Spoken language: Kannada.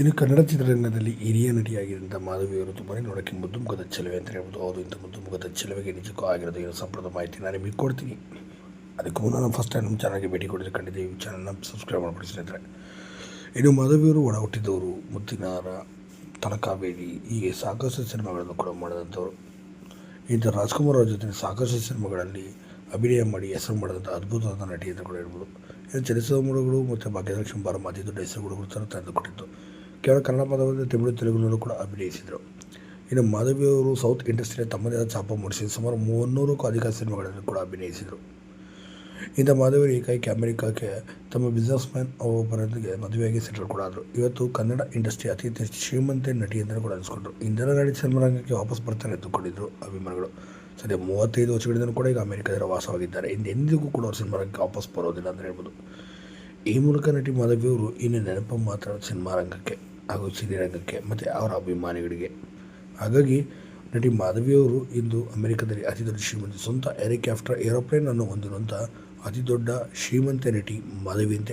ಇನ್ನು ಕನ್ನಡ ಚಿತ್ರರಂಗದಲ್ಲಿ ಹಿರಿಯ ನಟಿಯಾಗಿರುವಂಥ ಮಾಧವಿಯವರು ತುಂಬಾ ನೋಡೋಕ್ಕೆ ಮುದ್ದು ಮುಖದ ಚೆಲುವೆ ಅಂತ ಹೇಳ್ಬೋದು. ಹೌದು, ಇಂಥ ಮುದ್ದು ಮುಖದ ಚೆಲುವೆಗೆ ನಿಜಕ್ಕೂ ಆಗಿರೋದು ಇರೋ ಸಂಪ್ರದ ಮಾಹಿತಿ ನಾನು ನಿಮಗೆ ಕೊಡ್ತೀನಿ. ಅದಕ್ಕೂ ನಾನು ಫಸ್ಟ್ ಟೈಮ್ ನಮ್ಮ ಚಾನಲ್ಗೆ ಭೇಟಿ ಕೊಡಿದ್ರೆ ಖಂಡಿತ ಈ ಚಾನಲ್ನ ಸಬ್ಸ್ಕ್ರೈಬ್ ಮಾಡ್ಕೊಡಿ ಇನ್ನು ಮಾಧವಿಯವರು ಒಡ ಹುಟ್ಟಿದವರು ಮುತ್ತಿನಾರ, ತಲಕಾವೇರಿ, ಹೀಗೆ ಸಾಕಷ್ಟು ಸಿನಿಮಾಗಳನ್ನು ಕೂಡ ಮಾಡಿದಂಥವ್ರು. ಇಂಥ ರಾಜ್ಕುಮಾರ್ ಅವರ ಜೊತೆ ಸಾಕಷ್ಟು ಸಿನಿಮಾಗಳಲ್ಲಿ ಅಭಿನಯ ಮಾಡಿ ಹೆಸರು ಮಾಡಿದಂಥ ಅದ್ಭುತವಾದ ನಟಿ ಅಂತ ಕೂಡ ಹೇಳ್ಬೋದು. ಇನ್ನು ಚಲಿಸುವ ಮೂಲಗಳು ಮತ್ತು ಭಾಗ್ಯಲಕ್ಷ್ಮಿ ಬಾರಮ್ಮ ಅತಿ ದೊಡ್ಡ ಹೆಸರುಗಳು ಕೂಡ ಕೇವಲ ಕನ್ನಡ ಪದವನ್ನು ತಮಿಳು ತೆಲುಗಿನಲ್ಲೂ ಕೂಡ ಅಭಿನಯಿಸಿದರು. ಇನ್ನು ಮಾಧವಿಯವರು ಸೌತ್ ಇಂಡಸ್ಟ್ರಿಯ ತಮ್ಮದೇ ಆದ ಛಾಪ ಮೂಡಿಸಿ ಸುಮಾರು ಮೂವನ್ನೂರಕ್ಕೂ ಅಧಿಕ ಸಿನಿಮಾಗಳಲ್ಲಿ ಕೂಡ ಅಭಿನಯಿಸಿದರು. ಇಂಥ ಮಾಧವಿಯವರು ಏಕಾಏಕಿ ಅಮೆರಿಕಕ್ಕೆ ತಮ್ಮ ಬಿಸ್ನೆಸ್ ಮ್ಯಾನ್ ಒಬ್ಬರೊಂದಿಗೆ ಮದುವೆಯಾಗಿ ಸೆಟಲ್ ಕೂಡ ಆದರು. ಇವತ್ತು ಕನ್ನಡ ಇಂಡಸ್ಟ್ರಿ ಅತಿ ಹೆಚ್ಚು ಶ್ರೀಮಂತ ನಟಿ ಅಂತ ಕೂಡ ಅನಿಸ್ಕೊಂಡ್ರು. ಇಂದಿನ ನಟಿ ಸಿನಿಮಾರಂಗಕ್ಕೆ ವಾಪಸ್ ಬರ್ತಾರೆ ಎದ್ದುಕೊಂಡಿದ್ದರು ಅಭಿಮಾನಿಗಳು. ಸದ್ಯ ಮೂವತ್ತೈದು ವರ್ಷಗಳಿಂದ ಕೂಡ ಈಗ ಅಮೆರಿಕದಲ್ಲಿ ವಾಸವಾಗಿದ್ದಾರೆ. ಇಂದೆಂದಿಗೂ ಕೂಡ ಅವರು ಸಿನಿಮಾರಂಗಕ್ಕೆ ವಾಪಸ್ ಬರೋದಿಲ್ಲ ಅಂತ ಹೇಳ್ಬೋದು. ಈ ಮೂಲಕ ನಟಿ ಮಾಧವಿಯವರು ಇನ್ನು ನೆನಪು ಮಾತ್ರ ಸಿನಿಮಾ ರಂಗಕ್ಕೆ ಹಾಗೂ ಸಿನಿರಂಗಕ್ಕೆ ಮತ್ತು ಅವರ ಅಭಿಮಾನಿಗಳಿಗೆ. ಹಾಗಾಗಿ ನಟಿ ಮಾಧವಿಯವರು ಇಂದು ಅಮೆರಿಕದಲ್ಲಿ ಅತಿ ದೊಡ್ಡ ಶ್ರೀಮಂತ ಸ್ವಂತ ಹೆಲಿಕಾಪ್ಟರ್ ಏರೋಪ್ಲೇನ್ ಅನ್ನು ಹೊಂದಿರುವಂಥ ಅತಿ ದೊಡ್ಡ ಶ್ರೀಮಂತ ನಟಿ ಮಾಧವಿ ಅಂತ